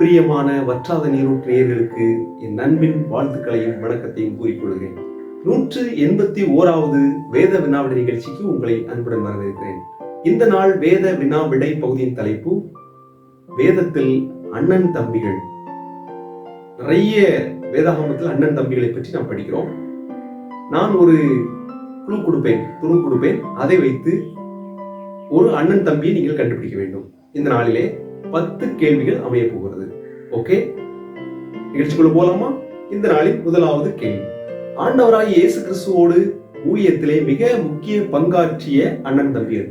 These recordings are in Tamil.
பிரியமான வற்றாத நீரூற்று நேயர்களுக்கு என் நண்பின் வாழ்த்துக்களையும் வணக்கத்தையும் கூறிக்கொள்கிறேன் நூற்று எண்பத்தி ஓராவது வேத வினாவிடை நிகழ்ச்சிக்கு உங்களை அன்புடன் வரவேற்கிறேன். இந்த நாள் வேத வினா விடை பகுதியின் தலைப்பு வேதத்தில் அண்ணன் தம்பிகள். நிறைய வேதாகமத்தில் அண்ணன் தம்பிகளை பற்றி நாம் படிக்கிறோம். நான் ஒரு குழு கொடுப்பேன் துரு கொடுப்பேன். அதை வைத்து ஒரு அண்ணன் தம்பியை நீங்கள் கண்டுபிடிக்க வேண்டும். இந்த நாளிலே பத்து கேள்விகள் அமைய போகிறது ஓகே நிகழ்ச்சிக்குள்ள போலாமா? இந்த நாளின் முதலாவது கேள்வி. ஆண்டவராய் இயேசு கிறிஸ்துவோடு ஊழியத்திலே மிக முக்கிய பங்காற்றிய அண்ணன் தம்பியர்.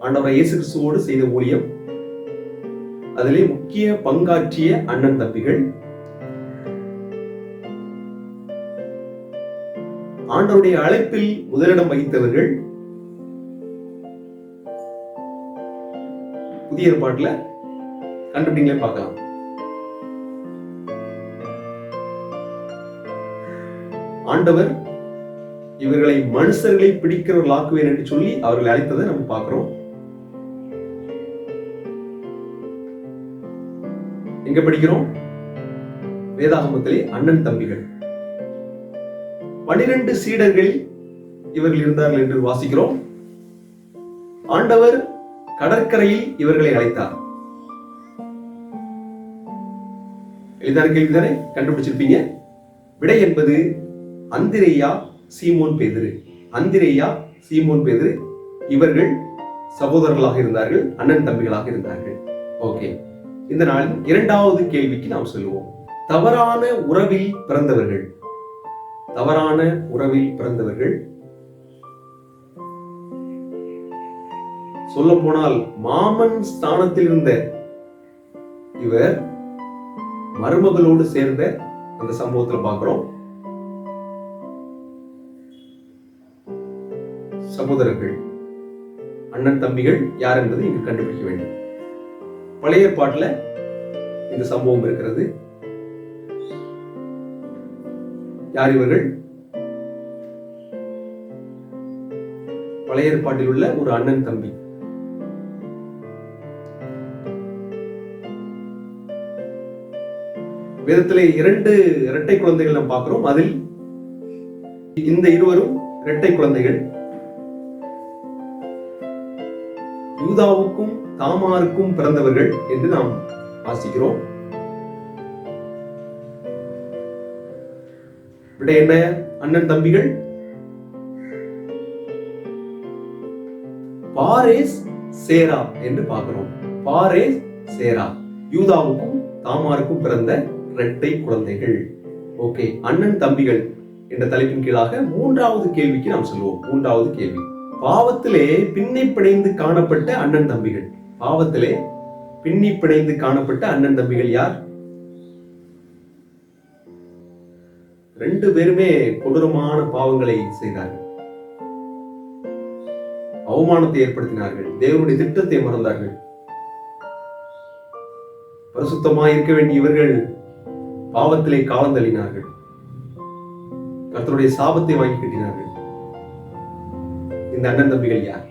ஆண்டவராய் இயேசு கிறிஸ்துவோடு செய்த ஊழியம். அதிலே முக்கிய பங்காற்றிய அண்ணன் தம்பிகள். ஆண்டவருடைய அழைப்பில் முதலிடம் வகித்தவர்கள் புதிய ஏற்பாட்டில் கண்டுபிடிங்களே பார்க்கலாம். ஆண்டவர் இவர்களை மனுஷர்களை பிடிக்கிறவர்களாக்குவேன் என்று சொல்லி அவர்களை அழைத்ததை நம்ம பார்க்கிறோம். எங்க படிக்கிறோம்? வேதாகமத்திலே அண்ணன் தம்பிகள். பனிரெண்டு சீடர்கள் இவர்கள் இருந்தார்கள் என்று வாசிக்கிறோம். ஆண்டவர் கடற்கரையில் இவர்களை அழைத்தார். எளிதான கேள்விதானே? கண்டுபிடிச்சிருப்பீங்க. விடை என்பது அந்திரேயா சீமோன் பேதுரு. அந்திரேயா சீமோன் பேதுரு. இவர்கள் சகோதரர்களாக இருந்தார்கள் அண்ணன் தம்பிகளாக இருந்தார்கள். ஓகே. இந்த நாள் இரண்டாவது கேள்விக்கு நாம் சொல்லுவோம் தவறான உறவில் பிறந்தவர்கள். தவறான உறவில் பிறந்தவர்கள் சொல்ல போனால் மாமன் ஸ்தானத்தில் இருந்த இவர் மருமகளோடு சேர்ந்த அந்த சம்பவத்துல பார்க்கிறோம். சகோதரர்கள் அண்ணன் தம்பிகள் யார் என்பதை இங்கு கண்டுபிடிக்க வேண்டும். பழைய ஏற்பாட்டுல இந்த சம்பவம் இருக்கிறது. யார் இவர்கள்? பழைய ஏற்பாட்டில் உள்ள ஒரு அண்ணன் தம்பி. வேதத்திலே இரண்டு இரட்டை குழந்தைகள் நாம் பார்க்கிறோம். அதில் இந்த இருவரும் இரட்டை குழந்தைகள். யூதாவுக்கும் தாமாருக்கும் பிறந்தவர்கள் என்று நாம் வாசிக்கிறோம். விட என்ன? அண்ணன் தம்பிகள். பாரேஸ் சேரா என்று பார்க்கிறோம். பாரேஸ் சேரா. யூதாவுக்கும் தாமாருக்கும் பிறந்த இரட்டை குழந்தைகள். ஓகே அண்ணன் தம்பிகள் என்ற தலைப்பின் கீழாக மூன்றாவது கேள்விக்கு நாம் சொல்லுவோம் மூன்றாவது கேள்வி. பாவத்திலே பின்னி பிணைந்து காணப்பட்ட அண்ணன் தம்பிகள். பாவத்திலே பின்னி பிணைந்து காணப்பட்ட அண்ணன் தம்பிகள் யார்? ரெண்டு பேருமே கொடூரமான பாவங்களை செய்தார்கள். அவமானத்தை ஏற்படுத்தினார்கள். தேவனுடைய திட்டத்தை மறந்தார்கள். பரிசுத்தமாக இருக்க வேண்டிய இவர்கள் பாவத்திலே காலந்தள்ளினார்கள் கர்த்தருடைய சாபத்தை வாங்கி கட்டினார்கள். இந்த அண்ணன் தம்பிகள் யார்?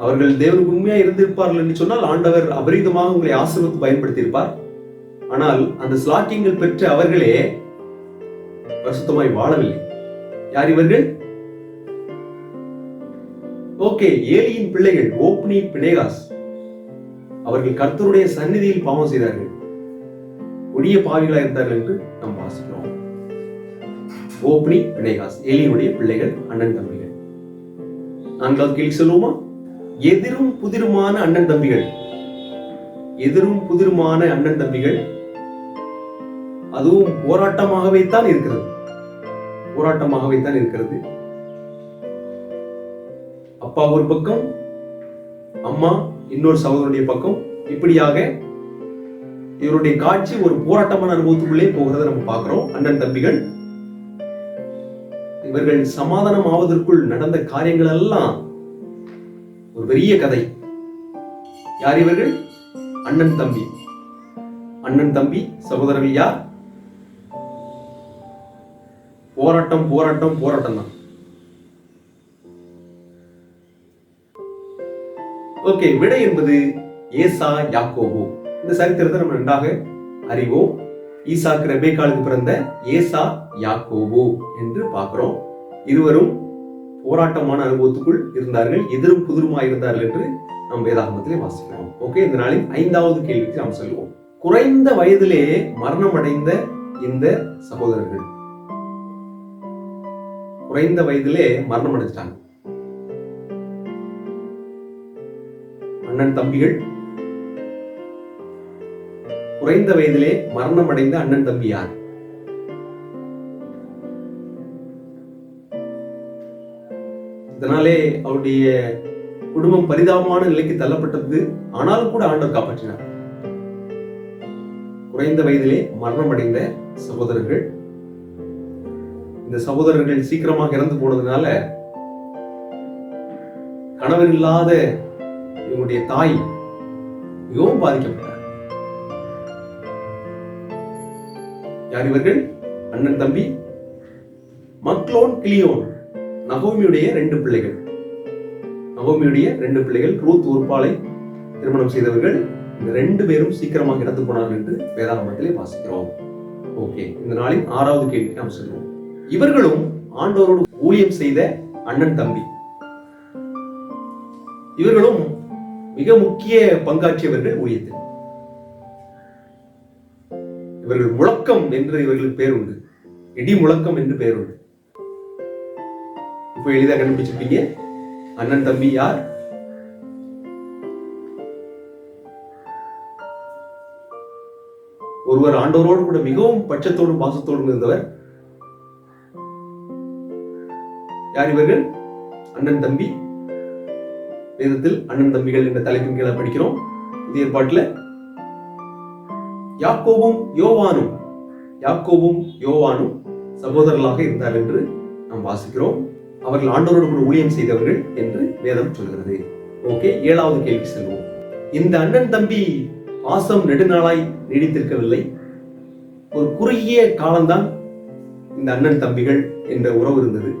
அவர்கள் தேவனுக்கு உண்மையா இருந்திருப்பார்கள் என்று சொன்னால் ஆண்டவர் அபரீதமாக உங்களை ஆசீர்வத்து பயன்படுத்தியிருப்பார். ஆனால் அந்த ஸ்லாக்கியங்கள் பெற்ற அவர்களே பிரசுத்தமாய் வாழவில்லை. யார் இவர்கள்? ஓகே ஏலியின் பிள்ளைகள் ஓப்னி பினேகாஸ். அவர்கள் கர்த்தருடைய சந்நிதியில் பாவம் செய்தார்கள். கொடிய பாவிகளா இருந்தார்கள் என்று நாம் வாசிக்கிறோம். ஓப்னி பினேகாஸ் ஏலியினுடைய பிள்ளைகள் அண்ணன் தம்பிகள். நான்காவது கேள்வி சொல்லுவோமா? எதிரும் புதிருமான அண்ணன் தம்பிகள். எதிரும் புதிருமான அண்ணன் தம்பிகள். அதுவும் போராட்டமாகவே தான் இருக்கிறது. போராட்டமாகவே தான் இருக்கிறது. அப்பா ஒரு பக்கம் அம்மா இன்னொரு சகோதரனுடைய பக்கம். இப்படியாக இவருடைய காட்சி ஒரு போராட்டமான அனுபவத்துக்குள்ளே போகிறத நம்ம பார்க்கிறோம். அண்ணன் தம்பிகள் இவர்கள் சமாதானம் ஆவதற்குள் நடந்த காரியங்கள் எல்லாம் ஒரு பெரிய கதை. யார் இவர்கள்? அண்ணன் தம்பி. அண்ணன் தம்பி சகோதரர்கள் யார்? போராட்டம் போராட்டம் போராட்டம் தான் ஓகே விடை என்பது ஏசா யாக்கோபு. இந்த சரித்திரத்தை நம்ம நன்றாக அறிவோம். ஈசாக்கு ரெபேக்காலுக்கு பிறந்த ஏசா யாக்கோபு என்று பார்க்கிறோம். இருவரும் போராட்டமான அனுபவத்துக்குள் இருந்தார்கள். எதிரும் புதிருமா இருந்தார்கள் என்று நாம் வேதாகமத்திலே வாசிக்கிறோம். ஓகே இந்த நாளின் ஐந்தாவது கேள்விக்கு நாம் செல்வோம். குறைந்த வயதிலே மரணம் அடைந்த இந்த சகோதரர்கள். குறைந்த வயதிலே மரணம் அடைஞ்சிட்டாங்க அண்ணன் தம்பிகள். குறைந்த வயதிலே மரணம் அடைந்த அண்ணன் தம்பி யார்? இதனாலே அவருடைய குடும்பம் பரிதாபமான நிலைக்கு தள்ளப்பட்டது. ஆனாலும் கூட ஆண்டவர் காப்பாற்றினார். குறைந்த வயதிலே மரணம் அடைந்த சகோதரர்கள். இந்த சகோதரர்கள் சீக்கிரமாக இறந்து போனதுனால கணவன் இல்லாத இவங்களுடைய தாய் மிகவும் பாதிக்கப்பட்டார். யார் இவர்கள்? அண்ணன் தம்பி மக்லோன் கிளியோன். நகோமியுடைய ரெண்டு பிள்ளைகள். நகோமியுடைய ரெண்டு பிள்ளைகள் ரூத் உருப்பாலை திருமணம் செய்தவர்கள். இந்த ரெண்டு பேரும் சீக்கிரமாக இறந்து போனார்கள் என்று வேதாகமத்திலே வாசிக்கிறோம். ஓகே இந்த நாளின் ஆறாவது கேள்வி நாம் சொல்லுவோம் இவர்களும் ஆண்டோரோடு ஊழியம் செய்த அண்ணன் தம்பி. இவர்களும் மிக முக்கிய பங்காற்றியவர்கள் ஊழியத்தில் இவர்கள் முழக்கம் என்று இவர்களுக்கு பேர் உண்டு. இடி முழக்கம் என்று பெயர் உண்டு. இப்போ எளிதாக கண்டுபிடிச்சிருப்பீங்க. அண்ணன் தம்பி யார்? ஒருவர் ஆண்டவரோடு கூட மிகவும் பட்சத்தோடும் பாசத்தோடும் இருந்தவர். யார் இவர்கள்? அண்ணன் தம்பி. வேதத்தில் அண்ணன் தம்பிகள் என்ற தலைப்பின் கீழே படிக்கிறோம். இந்த ஏற்பாட்டில் யாக்கோவும் யோவானும் யாக்கோவும் யோவானும் சகோதரர்களாக இருந்தார் என்று நாம் வாசிக்கிறோம். அவர்கள் ஆண்டவரோடு கூட ஊழியம் செய்தவர்கள் என்று வேதம் சொல்கிறது. ஓகே ஏழாவது கேள்வி செல்வோம். இந்த அண்ணன் தம்பி பாசம் நெடுநாளாய் நீடித்திருக்கவில்லை. ஒரு குறுகிய காலம்தான் இந்த அண்ணன் தம்பிகள் என்ற உறவு இருந்தது.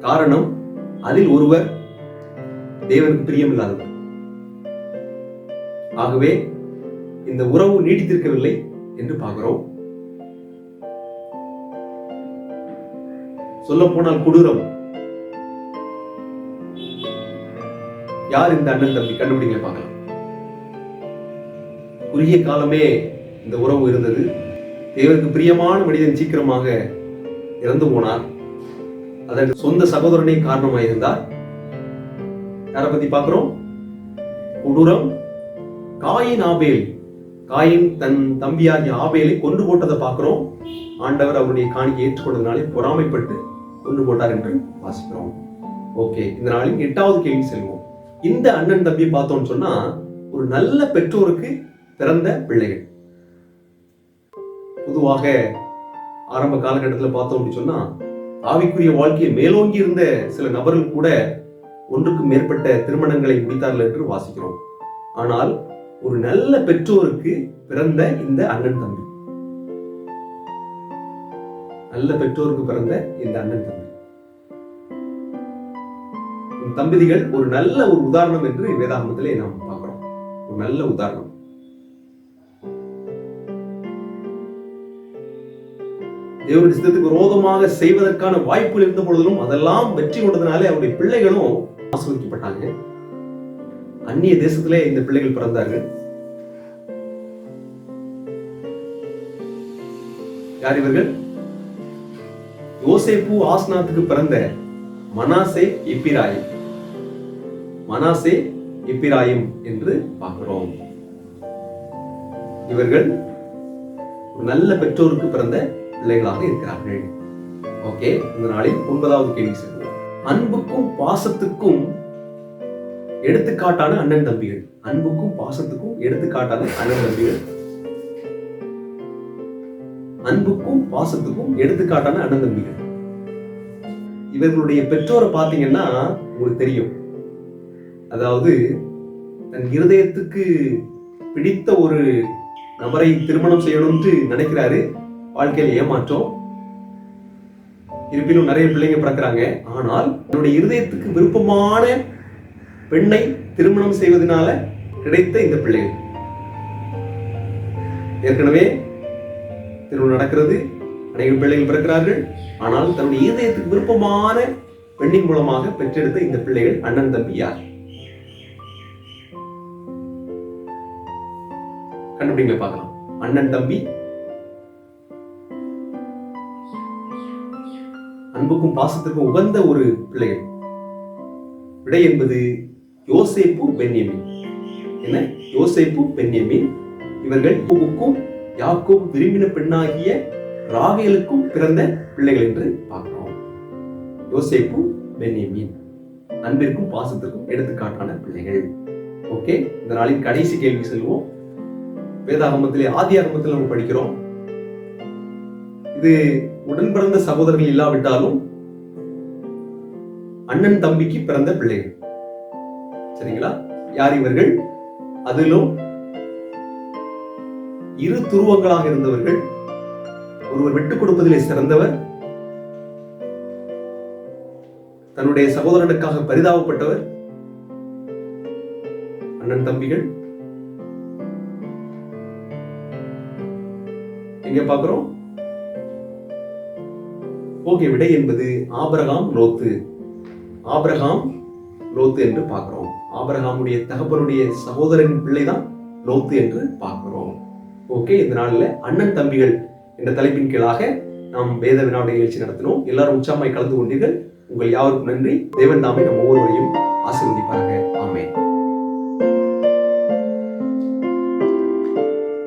காரணம் அதில் ஒருவர் தேவனுக்கு பிரியமில்லாதவர் ஆகவே இந்த உறவு நீடித்திருக்கவில்லை என்று பார்க்கிறோம். சொல்ல போனால் கொடூரம். யார் இந்த அண்ணன் தம்பி கண்டுபிடிங்க பார்க்கலாம். குறுகிய காலமே இந்த உறவு இருந்தது. தேவனுக்கு பிரியமான மனிதன் சீக்கிரமாக இறந்து போனார். அதற்கு சொந்த சகோதரனே காரணமாக இருந்தார் யாரை பத்தி பாக்குறோம் கொடூரம் காயின் ஆபேல். காயின் தன் தம்பியாகிய ஆபேலை கொண்டு போட்டதை பார்க்கிறோம். ஆண்டவர் அவருடைய காணிக்கை ஏற்றுக்கொண்டதுனாலே பொறாமைப்பட்டு கொண்டு போட்டார் என்று வாசிக்கிறோம். ஓகே இந்த நாளின் எட்டாவது கேள்வி செல்வோம். இந்த அண்ணன் தம்பி பார்த்தோம்னு சொன்னா ஒரு நல்ல பெற்றோருக்கு பிறந்த பிள்ளைகள். பொதுவாக ஆரம்ப காலகட்டத்தில் பார்த்தோம் அப்படின்னு சொன்னா ஆவிக்குரிய வாழ்க்கையை மேலோங்கி இருந்த சில நபர்கள் கூட ஒன்றுக்கு மேற்பட்ட திருமணங்களை முடித்தார்கள் என்று வாசிக்கிறோம். ஆனால் ஒரு நல்ல பெற்றோருக்கு பிறந்த இந்த அண்ணன் தம்பி. நல்ல பெற்றோருக்கு பிறந்த இந்த அண்ணன் தம்பி. தம்பதிகள் ஒரு நல்ல ஒரு உதாரணம் என்று வேதாகமத்திலே நாம் பார்க்கிறோம். ஒரு நல்ல உதாரணம். தேவனுடைய சித்தத்துக்கு விரோதமாக செய்வதற்கான வாய்ப்புகள் இருந்த பொழுதிலும் அதெல்லாம் வெற்றி கொண்டதுனாலே அவருடைய பிள்ளைகளும் ஆசிர்வதிக்கப்பட்டாங்க. அந்நிய தேசத்திலே இந்த பிள்ளைகள் பிறந்தார்கள். யார் இவர்கள்? யோசேப்பு ஆஸ்னாத்துக்கு பிறந்த மனாசே இப்பிராயிம் மனாசே இப்பிராயிம் என்று பார்க்கிறோம். இவர்கள் ஒரு நல்ல பெற்றோருக்கு பிறந்த பிள்ளைகளாக இருக்கிறார்கள். ஓகே இந்த நாளில் ஒன்பதாவது கேள்வி செல்வோம். அன்புக்கும் பாசத்துக்கும் எடுத்துக்காட்டான அண்ணன் தம்பிகள். அன்புக்கும் பாசத்துக்கும் எடுத்துக்காட்டான அண்ணன் தம்பிகள். அன்புக்கும் பாசத்துக்கும் எடுத்துக்காட்டான அண்ணன் தம்பிகள். இவர்களுடைய பெற்றோரை பார்த்தீங்கன்னா உங்களுக்கு தெரியும். அதாவது தன் இருதயத்துக்கு பிடித்த ஒரு நபரை திருமணம் செய்யணும்னு நினைக்கிறாரு. வாழ்க்கையில் ஏமாற்றம். இருப்பினும் நிறைய பிள்ளைங்க பிறக்கிறாங்க. ஆனால் தன்னுடைய இருதயத்துக்கு விருப்பமான பெண்ணை திருமணம் செய்வதனால கிடைத்த இந்த பிள்ளைகள். ஏற்கனவே திருமணம் நடக்கிறது. அநேக பிள்ளைகள் பிறக்கிறார்கள். ஆனால் தன்னுடைய இருதயத்துக்கு விருப்பமான பெண்ணின் மூலமாக பெற்றெடுத்த இந்த பிள்ளைகள் அண்ணன் தம்பியார் கண்டுபிடிங்களை கண்டுபிடிங்க பார்க்கலாம். அண்ணன் தம்பி அன்புக்கும் பாசத்திற்கும் உகந்த ஒரு பிள்ளைகள். விடை என்பது யோசேப்பு பென்யமின். என்ன? யோசேப்பு பென்யமின். இவர்கள் பூவுக்கும் யாக்கோபு விரும்பின பெண்ணாகிய ராகேலுக்கும் பிறந்த பிள்ளைகள் என்று பார்க்கிறோம். யோசேப்பு பென்யமின். அன்பிற்கும் பாசத்திற்கும் எடுத்துக்காட்டான பிள்ளைகள். ஓகே? இந்த நாளின் கடைசி கேள்வி செல்வோம். வேதாகமத்திலே ஆதி ஆகமத்தில் நம்ம படிக்கிறோம். இது உடன் பிறந்த சகோதரர்கள் இல்லாவிட்டாலும் அண்ணன் தம்பிக்கு பிறந்த பிள்ளைகள். சரிங்களா? யார் இவர்கள்? அதிலும் இரு துருவங்களாக இருந்தவர்கள். ஒருவர் விட்டுக் கொடுப்பதிலே சிறந்தவர். தன்னுடைய சகோதரனுக்காக பரிதாபப்பட்டவர். அண்ணன் தம்பிகள். எங்க பார்க்கிறோம்? ஓகே விடை என்பது ஆபரகாம் லோத்து. ஆபரகாம் லோத்து என்று பார்க்கிறோம். ஆபரகாமுடைய தகப்பனுடைய சகோதரன் பிள்ளைதான் லோத்து என்று பார்க்கிறோம். ஓகே இந்த நாளில் அண்ணன் தம்பிகள் என்ற தலைப்பின் கீழாக நாம் வேத வினாவுடைய நிகழ்ச்சி நடத்தினோம். எல்லாரும் உற்சாகமாய் கலந்து கொண்டீர்கள். உங்கள் யாருக்கும் நன்றி. தேவன் தாமே நம் ஒவ்வொருவரையும் ஆமே